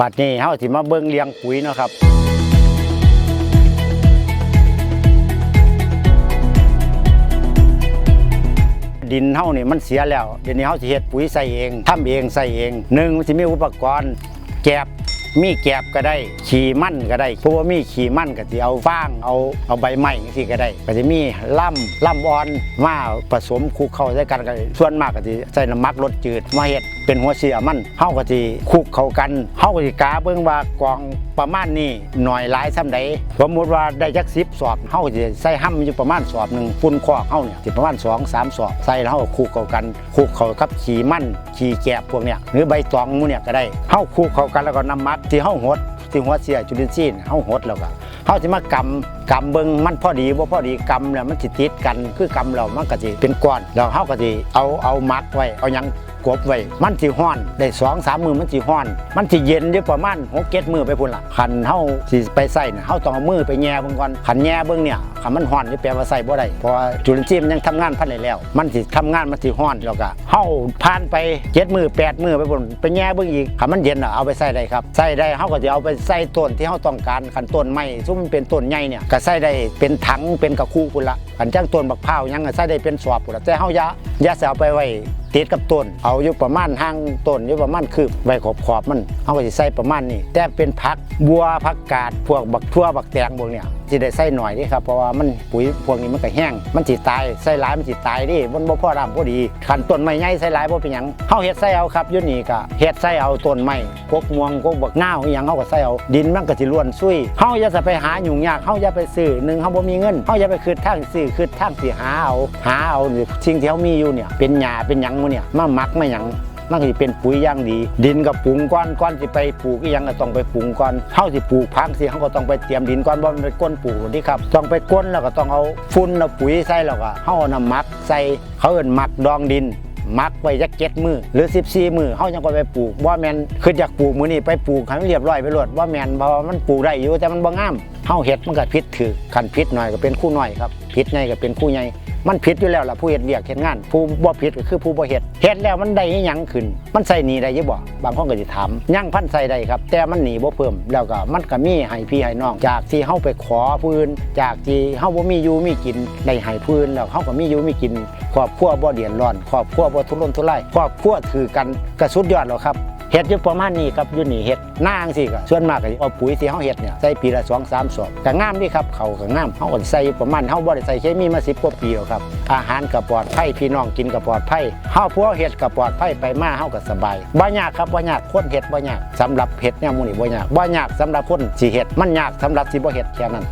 บัดนี้เฮาสิมาเบิ่งเลี้ยงปุ๋ยเนาะครับดินเฮานี่มันเสียแล้วเดี๋ยวนี้เฮาสิเฮ็ดปุ๋ยใส่เองทำเองใส่เองหนึ่งมันสิมีอุปกรณ์แกบมีแกบก็ได้ ขี่มั่นก็ได้เพราะว่ามีขี่มั่นก็สิเอาฟางเอาเอาใบไม้จังซี่ก็ได้ ก็จะมีล่ำล่ำอ่อนมาผสมคลุกเข้าใส่กันก็ส่วนมากก็สิใส่น้ำมักรสจืดมาเฮ็ดเป็นหัวเสียมันเฮาก็สิคุกเข้ากันเฮาก็สิกาเบิ่งว่ากองประมาณนี้หน่อยหลายส่ำใดสมมุติว่าได้จัก10สอบเฮาก็สิใส่ห้ำอยู่ประมาณสอบหนึงฝุ่นคอกเฮาเนี่ยสิประมาณ2 3สอบใส่แล้วเฮาก็คุกเข้ากันคุกเข้ากับขี่มันขี่แกบพวกเนี้ยหรือใบตองหมูเนี่ยก็ได้เฮาคุกเข้ากันแล้วก็น้ำมักที่เฮาหดที่หัวเสียจุลินทรีย์เฮาหดแล้วก็เขาจะมากำกำเบิงมันพอดีว่าพอดีกำแล้วมันสิติดกันคือกำเรามันก็สิเป็นก้อนแล้วเขาก็สิเอาเอามัดไว้เอายังกบไว้มันสิห้อนได้สองสามมือมันสิห้อน มันสิเย็นอยู่ประมาณหกเจ็ดมือไปพุ่นละขันเฮาสิไปใส่เฮาต้องเอามือไปแง่เบิ่งก่อนขันแง่เบิ่งเนี่ยขันมันห้อนนี่แปลว่าใส่บ่ได้เพราะจุลินทรีย์มันยังทำงานพันได้แล้ว มันสิทำงานมันสิห้อนแล้วก็เฮาผ่านไปเจ็ดมือแปดมือไปพุ่นไปแง่เบิ่งอีกขันมันเย็นอะเอาไปใส่ได้ครับใส่ได้เฮาก็จะเอาไปใส่ต้นที่เฮาต้องการขันต้นไม้ซุ่มมันเป็นต้นใหญ่เนี่ยก็ใส่ได้เป็นถังเป็นกระคู่พุ่นละอันจ้างต้นบักพร้าวยังก็ใส่ได้เป็นสอบพุ่นละแต่เฮาอย่าอย่าสิเอาไปไว้ติดกับต้น เอาอยู่ประมาณห่างต้นอยู่ประมาณคืบไว้ขอบขอบมันเอาไปใส่ประมาณนี้แต่เป็นผักบัวผักกาดพวกบักทั่วบักแตงพวกเนี้ย สิได้ใส่หน่อยเดิครับเพราะว่ามันปุ๋ยพวกนี้มันก็แห้ง มันสิตายใส่หลายมันสิตายดิมันบ่พอรำพอดีคันต้นไม้ใหญ่ใส่หลายบ่เป็นหยังเฮาเฮ็ดใส่เอาครับอยู่นี่ก็เฮ็ดใส่เอาต้นไม้กกม่วงกกบักนาวอหยังเฮาก็ใส่เอาดินมันก็สิล้วนซุยเฮาอย่าจะไปหายุ่งยากเฮาอย่าไปซื้อหนึ่งเฮาบ่มีเงินเฮาอย่าไปคิดทางซื้อคิดทางสิหาเอาหาเอาสิ่งที่เฮามีอยู่เนี่ยเป็นหญ้าเป็นหยังหมู่เนี่ยมาหมักมาหยัง มันก็จะเป็นปุ๋ยอย่างดี ดินกับปรุงก้อนก้อนสิไปปลูกอีหยังก็ต้องไปปรุงก่อนเฮาสิปลูกพังสิเฮาก็ต้องไปเตรียมดินก่อนบ่มันไปก้นปลูกนี่ครับต้องไปก้นแล้วก็ต้องเอาฝุ่นเอาปุ๋ยใส่แล้วก็เฮาเอาน้ำหมักใส่เขาเอิ้นหมักดองดินหมักไว้จักเจ็ดมือหรือ 14 มือเฮายังก็ไปปลูกบ่าแมนคืออยากปลูกมือนี้ไปปลูกให้มันเรียบร้อยไปโลดบ่าแมนเพราะมันปลูกได้อยู่แต่มันบ่งามเฮาเฮ็ดมันก็ผิดถือคันผิดหน่อยก็เป็นคู่หน้อยครับ ผิดใหญ่ก็เป็นคู่ใหญ่มันผิดอยู่แล้วล่ะผู้เฮ็ดเวียกเฮ็ดงาน ผู้บ่ผิดก็คือผู้บ่เฮ็ดเฮ็ดแล้วมันได้หยังขึ้น มันใส่หนีได้ยังบ่บางคนก็สิถามยังพันใส่ได้ครับ แต่มันหนีบ่เพิ่มแล้วก็มันก็มีให้พี่ให้น้อง จากที่เฮาไปขอผู้อื่นจากที่เฮาบ่มีอยู่มีกินได้ให้ผู้อื่นแล้วเฮาก็มีอยู่มีกินครอบครัวบ่เดือดร้อนครอบครัวบ่ทุรนทุรายครอบครัวถือกันก็สุดยอดแล้วครับ เฮ็ดอยู่ประมาณนี้ครับอยู่นี่เฮ็ดหน้าจังซี่ก็ส่วนมากก็เอาปุ๋ยที่เฮาเฮ็ดเนี่ยใส่ปีละ2 3สามสอบก็งามดีครับเขาก็งามเฮาก็ใส่ประมาณเฮาบ่ได้ใส่เคมีมา10กว่าปีแล้วครับอาหารก็ปลอดภัยพี่น้องกินก็ปลอดภัยเฮาผู้เฮ็ดก็ปลอดภัยไปมาเฮาก็สบายบ่ยากครับบ่ยากคนเฮ็ดบ่ยากสำหรับเฮ็ดแนวหมู่นี้บ่ยากบ่ยากสำหรับคนสิเฮ็ดมันยากสำหรับสิบ่เฮ็ดแค่นั้น